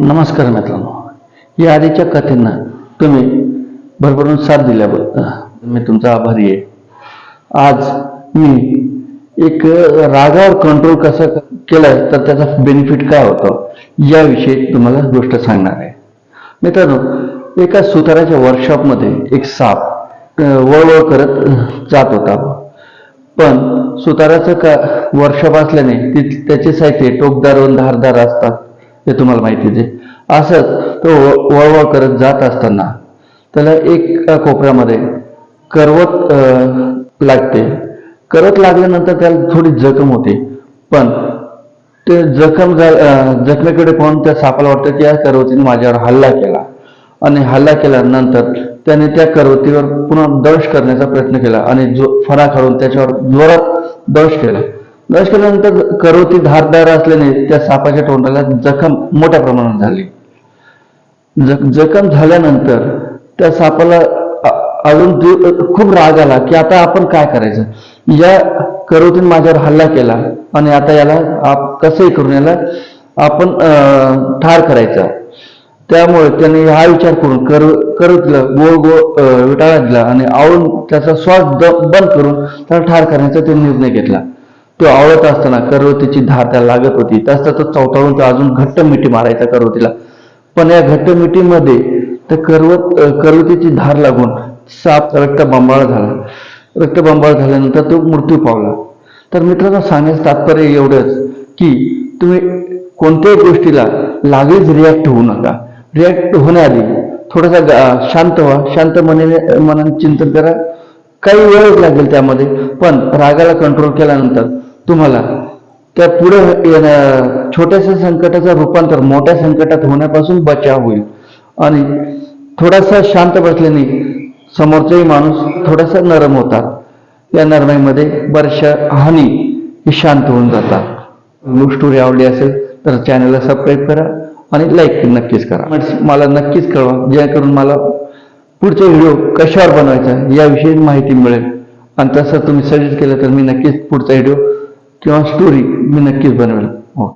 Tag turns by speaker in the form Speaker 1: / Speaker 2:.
Speaker 1: नमस्कार मित्रांनो. या आधीच्या कथेंना तुम्ही भरभरून साथ दिल्याबद्दल मी तुमचा आभारी आहे. आज मी एक रागावर कंट्रोल कसं केलं तर त्याचा बेनिफिट काय होतं याविषयी तुम्हाला गोष्ट सांगणार आहे. मित्रांनो एका सुताराच्या वर्कशॉपमध्ये एक साप वळवळ करत जात होता. पण सुताराचं का वर्कशॉप असल्याने त्याचे साहित्य टोकदार व धारदार असतात. हे तुम्हाला माहितीच आहे असंच तो व- वळवळ करत जात असताना त्याला एका कोपऱ्यामध्ये करवत लागते. करत लागल्यानंतर त्याला थोडी जखम होते. पण ते जखम जखमेकडे पाहून त्या सापाला वाटतं की या करवतीने माझ्यावर हल्ला केला. आणि हल्ला केल्यानंतर त्याने त्या करवतीवर पुन्हा दंश करण्याचा प्रयत्न केला आणि जो फणा काढून त्याच्यावर जोरात दंश केला. नष्ट केल्यानंतर करोती धारदार असल्याने त्या सापाच्या तोंडाला जखम मोठ्या प्रमाणात झाली. जख जखम झाल्यानंतर त्या सापाला अजून खूप राग आला की आता आपण काय करायचं? या करोतीन माझ्यावर हल्ला केला आणि आता याला आप कसंही करून याला आपण ठार करायचा. त्यामुळे त्याने हा विचार करून कर करतला गोळ गोळ विटाळा दिला आणि आवळून त्याचा श्वास बंद करून त्याला ठार करण्याचा त्यांनी निर्णय घेतला. तो आवळत असताना करवतीची धार त्याला लागत होती. तसं तो चौताळून तो अजून घट्ट मिठी मारायचा करवतीला. पण या घट्ट मिठीमध्ये तर करवत करवतीची धार लागून साप रक्तबंबाळ झाला. रक्तबंबाळ झाल्यानंतर तो मृत्यू पावला. तर मित्रांनो सांगण्याचं तात्पर्य एवढंच की तुम्ही कोणत्याही गोष्टीला लागलीच रिॲक्ट होऊ नका. रिॲक्ट होण्याआधी थोडासा शांत व्हा. शांत मनाने मनाने चिंतन करा. काही वेळच लागेल त्यामध्ये. पण रागाला कंट्रोल केल्यानंतर तुम्हाला. त्या पुढे छोट्याशा संकटाचं रूपांतर मोठ्या संकटात होण्यापासून बचाव होईल. आणि थोडासा शांत बसल्याने समोरचाही माणूस थोडासा नरम होतात या नरमाईमध्ये बऱ्याचशा हानी ही शांत होऊन जातात. स्टोरी आवडली असेल तर चॅनलला सबस्क्राईब करा आणि लाईक नक्कीच करा. मला नक्कीच कळवा जेणेकरून मला पुढचा व्हिडिओ कशावर बनवायचा याविषयी माहिती मिळेल. आणि तसं तुम्ही सजेस्ट केलं तर मी नक्कीच पुढचा व्हिडिओ किंवा स्टोरी मी नक्कीच बनवेल. ओके